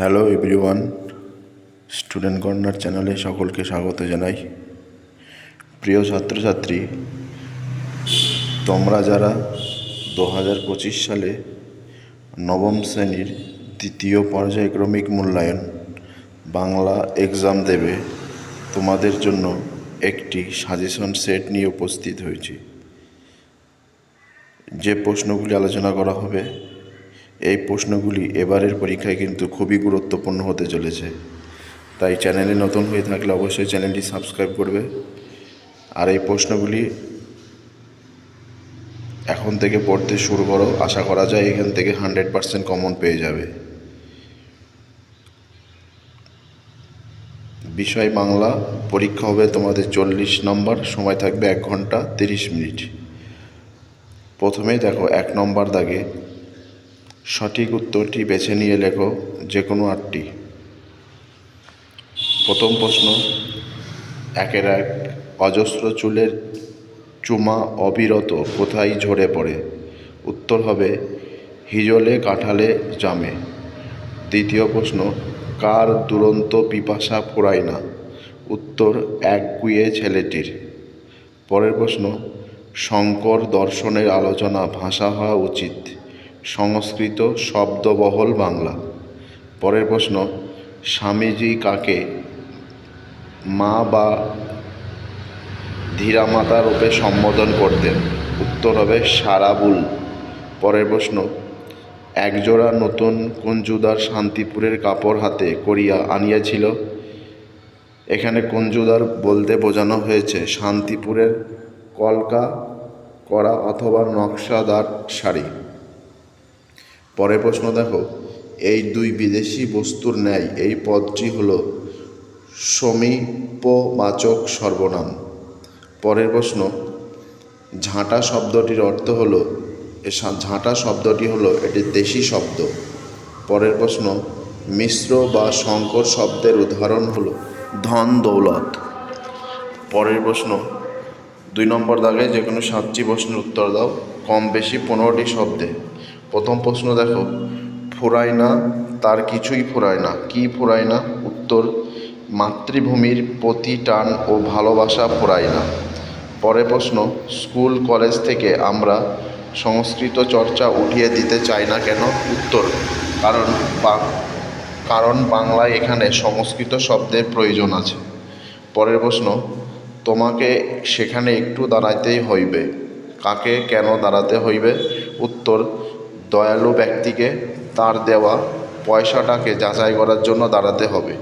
Hello everyone student corner চ্যানেলে সকলকে স্বাগত জানাই। প্রিয় ছাত্রছাত্রী, তোমরা যারা দু হাজার পঁচিশ সালে নবম শ্রেণির দ্বিতীয় পর্যায়ক্রমিক মূল্যায়ন বাংলা এক্সাম দেবে, তোমাদের জন্য একটি সাজেশন সেট নিয়ে উপস্থিত হয়েছি। যে প্রশ্নগুলি আলোচনা করা হবে এই প্রশ্নগুলি এবারের পরীক্ষায় কিন্তু খুবই গুরুত্বপূর্ণ হতে চলেছে। তাই চ্যানেলে নতুন হয়ে থাকলে অবশ্যই চ্যানেলটি সাবস্ক্রাইব করবে। আর এই প্রশ্নগুলি এখন থেকে পড়তে শুরু করো। আশা করা যায় এখান থেকে হান্ড্রেড পার্সেন্ট কমন পেয়ে যাবে। বিষয় বাংলা, পরীক্ষা হবে তোমাদের চল্লিশ নম্বর, সময় থাকবে এক ঘণ্টা তিরিশ মিনিট। প্রথমেই দেখো এক নম্বর দাগে সঠিক উত্তরটি বেছে নিয়ে লেখো যে কোনো আটটি। প্রথম প্রশ্ন, একের এক অজস্র চুলের চুমা অবিরত কোথায় ঝরে পড়ে? উত্তর হবে, হিজলে কাঁঠালে জামে। দ্বিতীয় প্রশ্ন, কার দুরন্ত পিপাসা ফুরায় না? উত্তর, এক গুয়ে ছেলেটির। পরের প্রশ্ন, শঙ্কর দর্শনের আলোচনা ভাষা হওয়া উচিত। সংস্কৃত শব্দবহল বাংলা। পরের প্রশ্ন, স্বামীজি কাকে মা বা ধীরামাতা রূপে সম্বোধন করতেন? উত্তর হবে সারাবুল। পরের প্রশ্ন, একজোড়া নতুন কুঞ্জুদার শান্তিপুরের কাপড় হাতে করিয়া আনিয়াছিল? এখানে কুঞ্জুদার বলতে বোঝানো হয়েছে, শান্তিপুরের কলকা করা অথবা নকশাদার শাড়ি। পরের প্রশ্ন দেখো, এই দুই বিদেশি বস্তুর ন্যায় এই পদটি হল সমীপবাচক সর্বনাম। পরের প্রশ্ন, ঝাঁটা শব্দটির অর্থ হল ঝাঁটা শব্দটি হলো এটি দেশি শব্দ। পরের প্রশ্ন, মিশ্র বা শঙ্কর শব্দের উদাহরণ হলো ধন দৌলত। পরের প্রশ্ন, দুই নম্বর দাগে যে কোনো সাতটি প্রশ্নের উত্তর দাও কম বেশি পনেরোটি শব্দে। প্রথম প্রশ্ন দেখো, ফুরায় না, তার কিছুই ফুরায় না। কি ফুরায় না? উত্তর, মাতৃভূমির প্রতি টান ও ভালোবাসা ফুরায় না। পরের প্রশ্ন, স্কুল, কলেজ থেকে আমরা সংস্কৃত চর্চা উঠিয়ে দিতে চাই না কেন? উত্তর, কারণ বা- কারণ বাংলায় এখানে সংস্কৃত শব্দের প্রয়োজন আছে। পরের প্রশ্ন, তোমাকে সেখানে একটু দাঁড়াইতেই হইবে। কাকে কেন দাঁড়াতে হইবে? উত্তর দয়ালু ব্যক্তিকে তার দেওয়া পয়সাটাকে যাচাই করার জন্য দাঁড়াতে হবে।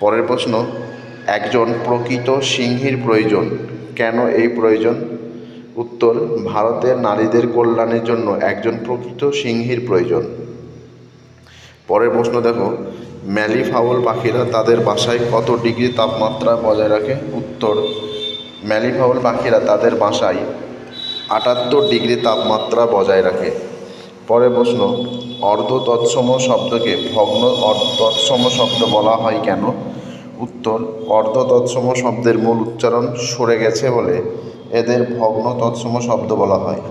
পরের প্রশ্ন, একজন প্রকৃত সিংহীর প্রয়োজন। কেন এই প্রয়োজন? উত্তর, ভারতের নারীদের কল্যাণের জন্য একজন প্রকৃত সিংহীর প্রয়োজন। পরের প্রশ্ন দেখো, ম্যালি ফাউল পাখিরা তাদের বাসায় কত ডিগ্রি তাপমাত্রা বজায় রাখে? উত্তর, ম্যালি ফাউল পাখিরা তাদের বাসায় আটাত্তর ডিগ্রি তাপমাত্রা বজায় রাখে। পরের প্রশ্ন অর্ধ তৎসম শব্দকে ভগ্ন তৎসম শব্দ বলা হয় কেন? উত্তর অর্ধ তৎসম শব্দের মূল উচ্চারণ সরে গেছে বলে এদের ভগ্ন তৎসম শব্দ বলা হয়।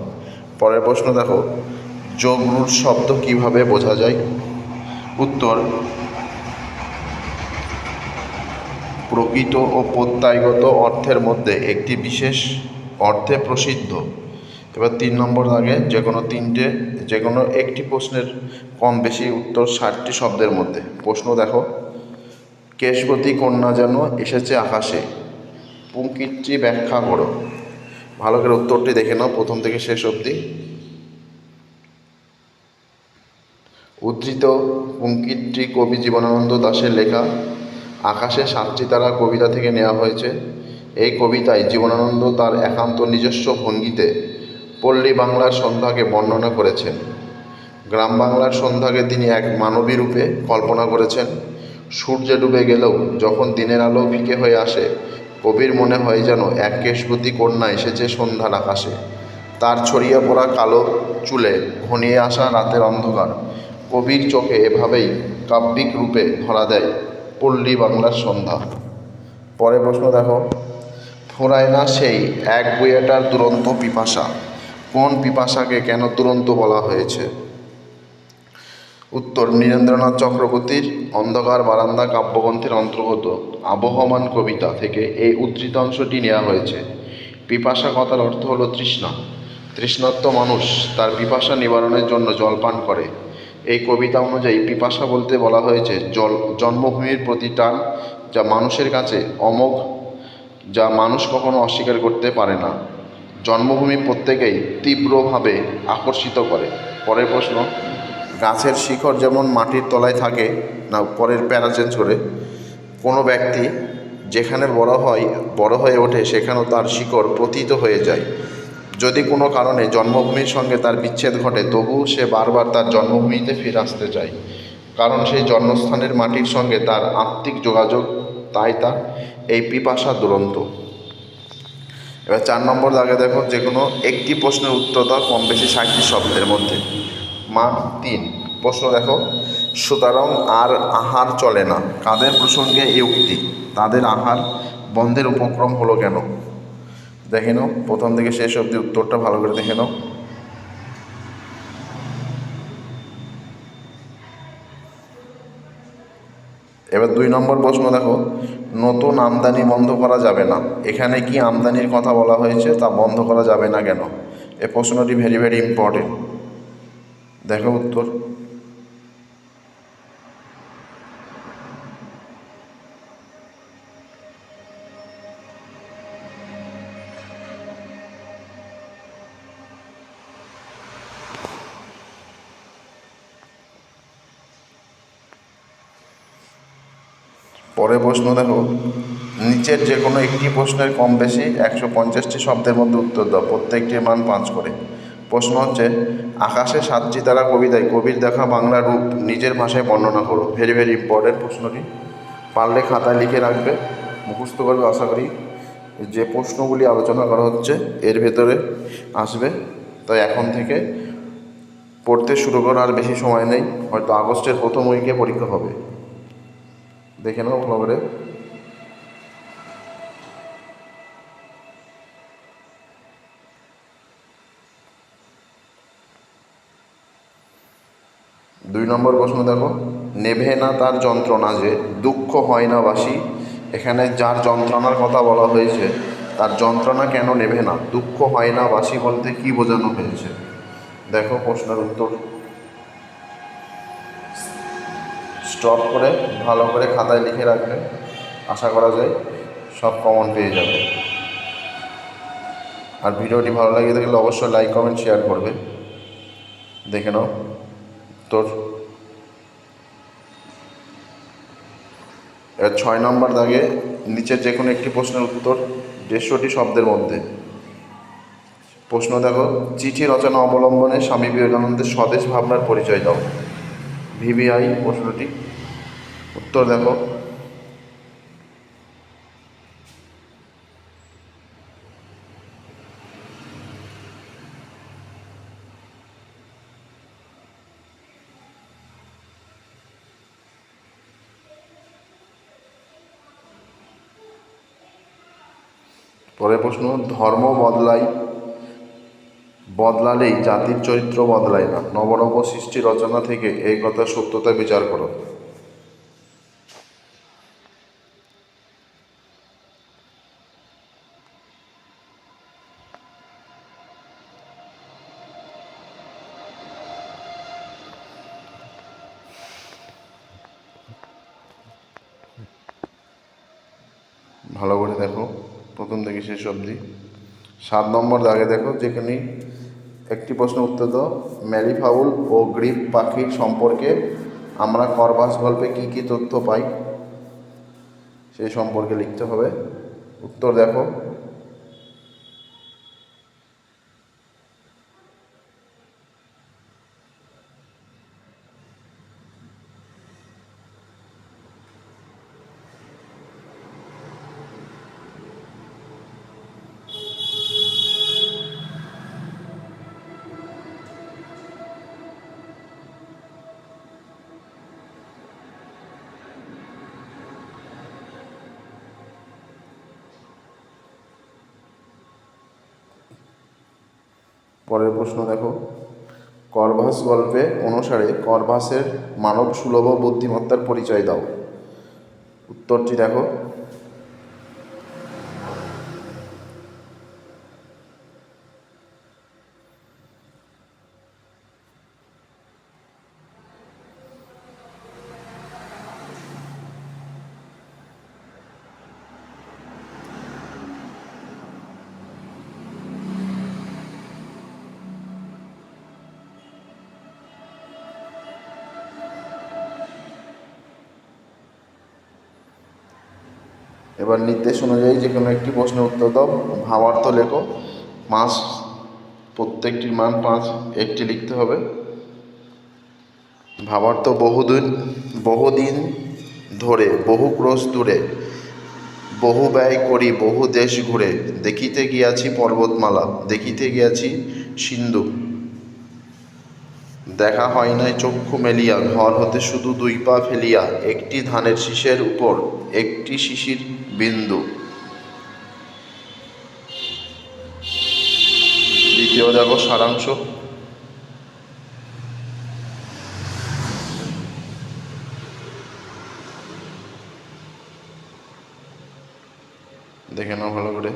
পরের প্রশ্ন দেখো যোগ রুট শব্দ কীভাবে বোঝা যায়? উত্তর, প্রকৃত ও প্রত্যয়গত অর্থের মধ্যে একটি বিশেষ অর্থে প্রসিদ্ধ। এবার তিন নম্বর দাগে যে কোনো তিনটে যে কোনো একটি প্রশ্নের কম বেশি উত্তর ষাটটি শব্দের মধ্যে। প্রশ্ন দেখো। কেশবতী কন্যা যেন এসেছে আকাশে। পুঙ্কিটটি ব্যাখ্যা করো। ভালো করে উত্তরটি দেখে নাও, প্রথম থেকে শেষ অবধি। উদ্ধৃত পুঙ্কিটটি কবি জীবনানন্দ দাশের লেখা, আকাশে সাতটি তারা কবিতা থেকে নেওয়া হয়েছে। এই কবিতায় জীবনানন্দ তার একান্ত নিজস্ব ভঙ্গিতে পল্লী বাংলার সন্ধ্যাকে বর্ণনা করেছেন। গ্রাম বাংলার সন্ধ্যাকে তিনি এক মানবী রূপে কল্পনা করেছেন। সূর্য ডুবে গেলেও যখন দিনের আলো ফিকে হয়ে আসে, কবির মনে হয় যেন এক কেশবতী কন্যা এসেছে সন্ধ্যার আকাশে। তার ছড়িয়ে পড়া কালো চুলে ঘনিয়ে আসা রাতের অন্ধকার। কবির চোখে এভাবেই কাব্যিক রূপে ধরা দেয় পল্লী বাংলার সন্ধ্যা। পরে প্রশ্ন দেখো। ফোরায় না সেই এক বইয়েটার দুরন্ত পিপাসা। কোন পিপাসাকে কেন দুরন্ত বলা হয়েছে? উত্তর, নীরেন্দ্রনাথ চক্রবর্তীর অন্ধকার বারান্দা কাব্যগ্রন্থের অন্তর্গত আবহমান কবিতা থেকে এই উদ্ধৃত অংশটি নেওয়া হয়েছে। পিপাসা কথার অর্থ হলো তৃষ্ণা। তৃষ্ণাত্ম মানুষ তার পিপাসা নিবারণের জন্য জল পান করে। এই কবিতা অনুযায়ী পিপাসা বলতে বলা হয়েছে জল, জন্মভূমির প্রতি টান যা মানুষের কাছে অমোঘ, যা মানুষ কখনো অস্বীকার করতে পারে না। জন্মভূমি প্রত্যেকেই তীব্রভাবে আকর্ষিত করে। পরের প্রশ্ন, গাছের শিকড় যেমন মাটির তলায় থাকে, না পরের প্যারা চেঞ্জ করে, কোনো ব্যক্তি যেখানে বড় হয়, বড় হয়ে ওঠে, সেখানেও তার শিকড় প্রতীত হয়ে যায়। যদি কোনো কারণে জন্মভূমির সঙ্গে তার বিচ্ছেদ ঘটে তবুও সে বারবার তার জন্মভূমিতে ফিরে আসতে চায়। কারণ সেই জন্মস্থানের মাটির সঙ্গে তার আত্মিক যোগাযোগ, তাই তার এই পিপাসা দুরন্ত। এবার চার নম্বর দাগে দেখো যে কোনো একটি প্রশ্নের উত্তর দাও, কম বেশি ষাটটি শব্দের মধ্যে। মা তিন। প্রশ্ন দেখো, সুতরাং আর আহার চলে না। কাদের প্রসঙ্গে এই উক্তি? তাদের আহার বন্ধের উপক্রম হলো কেন? দেখে নাও, প্রথম থেকে শেষ অবধি উত্তরটা ভালো করে দেখে নাও। এবার দুই নম্বর প্রশ্ন দেখো, নতুন আমদানি বন্ধ করা যাবে না। এখানে কি আমদানির কথা বলা হয়েছে তা বন্ধ করা যাবে না কেন? এ প্রশ্নটি ভেরি ভেরি ইম্পর্টেন্ট দেখো উত্তর। পরের প্রশ্ন দেখো। নিচের যে কোনো একটি প্রশ্নের কম বেশি একশো পঞ্চাশটি শব্দের মধ্যে উত্তর দাও, প্রত্যেকটির মান পাঁচ করে। প্রশ্ন হচ্ছে, আকাশে সাতটি তারা কবিতায় কবির দেখা বাংলা রূপ নিজের ভাষায় বর্ণনা করো। ভেরি ভেরি ইম্পর্টেন্ট প্রশ্নটি। পারলে খাতায় লিখে রাখবে। মুখস্থ করবে, আশা করি। যে প্রশ্নগুলি আলোচনা করা হচ্ছে, এর ভেতরে আসবে। তাই এখন থেকে পড়তে শুরু করার বেশি সময় নেই। হয়তো আগস্টের প্রথম উইকে পরীক্ষা হবে। দেখে নাও ভালো করে দুই নম্বর প্রশ্ন দেখো, নেভে না তার যন্ত্রণা যে? দুঃখ হয় না বাসি। এখানে যার যন্ত্রণার কথা বলা হয়েছে, তার যন্ত্রণা কেন নেভে না? দুঃখ হয় না বাসি বলতে কি বোঝানো হয়েছে? দেখো প্রশ্নের উত্তর। স্টপ করে ভালো করে খাতায় লিখে রাখবে আশা করা যায় সব কমন পেয়ে যাবে। আর ভিডিওটি ভালো লাগে থাকলে অবশ্যই লাইক কমেন্ট শেয়ার করবে। দেখে নাও তোর এবার ছয় নম্বর দাগে নিচের যে কোনো একটি প্রশ্নের উত্তর দেড়শোটি শব্দের মধ্যে। প্রশ্ন দেখো, চিঠি রচনা অবলম্বনে স্বামী বিবেকানন্দের স্বদেশ ভাবনার পরিচয় দাও। ভিভিআই প্রশ্নটি। উত্তর দেখো পরের প্রশ্ন, ধর্ম বদলাই, বদলালেই জাতির চরিত্র বদলায় না। নবনব সৃষ্টি রচনা থেকে এই কথা সত্যতা বিচার করো। ভালো করে দেখো, প্রথম থেকে শেষ অবধি। সাত নম্বর দাগে দেখো, যেখানে একটি প্রশ্ন উত্তর দাও ম্যালিফাউল ও গ্রিপ পাখির সম্পর্কে আমরা করবাস গল্পে কী কী তথ্য পাই? সেই সম্পর্কে লিখতে হবে। উত্তর দেখো পরের প্রশ্ন দেখো। করভাস গল্পে অনুসারে করভাসের মানব সুলভ বুদ্ধিমত্তার পরিচয় দাও। উত্তরটি দেখো। এবার নির্দেশ অনুযায়ী যে কোনো একটি প্রশ্নের উত্তর দাও, ভাবার্থ লেখো। মাস, প্রত্যেকটির মান পাঁচ, একটি লিখতে হবে। ভাবার্থ বহুদিন বহুদিন ধরে, বহু ক্রোশ দূরে, বহু ব্যয় করি, বহু দেশ ঘুরে, দেখিতে গিয়াছি পর্বতমালা, দেখিতে গিয়াছি সিন্ধু। দেখা হয় নাই চক্ষু মেলিয়া, ঘর হতে শুধু দুই পা ফেলিয়া, একটি ধানের শীষের উপর, একটি শিশির বিন্দু। দ্বিতীয় দেখো সারাংশ। দেখে নাও ভালো করে।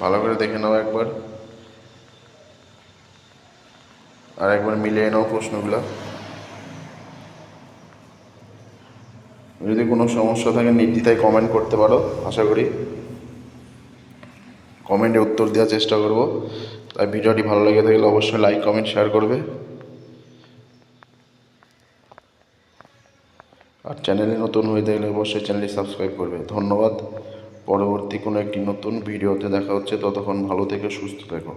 ভালো করে দেখে নাও একবার। আর একবার মিলিয়ে নাও প্রশ্নগুলো। যদি কোনো সমস্যা থাকে নির্দ্বিধায় কমেন্ট করতে পারো, আশা করি। কমেন্টে উত্তর দেওয়ার চেষ্টা করব। তাই ভিডিওটি ভালো লেগে থাকলে অবশ্যই লাইক কমেন্ট শেয়ার করবে। আর চ্যানেলে নতুন হয়ে থাকলে অবশ্যই চ্যানেলটি সাবস্ক্রাইব করবে। ধন্যবাদ। পরবর্তী কোনো একটি নতুন ভিডিওতে দেখা হচ্ছে ততক্ষণ ভালো থেকে সুস্থ থেকো।